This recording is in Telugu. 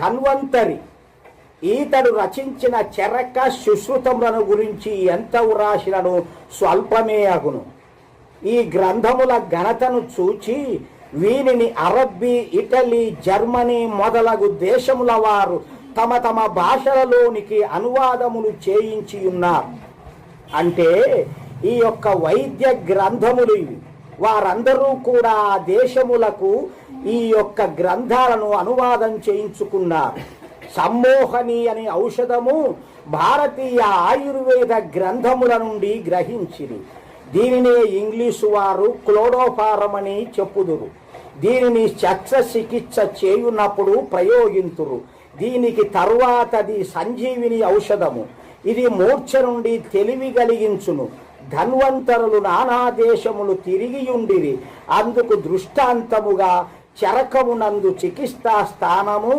ధన్వంతరి. ఈతడు రచించిన చెరక సుశ్రుతములను గురించి ఎంత వ్రాసినను స్వల్పమే అగును. ఈ గ్రంథముల ఘనతను చూచి వీనిని అరబ్బీ ఇటలీ జర్మనీ మొదలగు దేశముల వారు తమ తమ భాషలలోనికి అనువాదములు చేయించి ఉన్నారు అంటే ఈ యొక్క వైద్య గ్రంథములు ఇవి. వారందరూ కూడా దేశములకు ఈ యొక్క గ్రంథాలను అనువాదం చేయించుకున్నారు. సమ్మోహని అనే ఔషధము భారతీయ ఆయుర్వేద గ్రంథముల నుండి గ్రహించిరి. దీనినే ఇంగ్లీషు వారు క్లోడోఫారం అని చెప్పుదురు. దీనిని శస్త్రచికిత్స చేయునప్పుడు ప్రయోగింతురు. దీనికి తరువాతది సంజీవిని ఔషధము. ఇది మూర్ఛ నుండి తెలివి కలిగించును. ధన్వంతరులు నానా దేశములు తిరిగియుండిరి అందుకు దృష్టాంతముగా చరకమునందు చికిత్సా స్థానము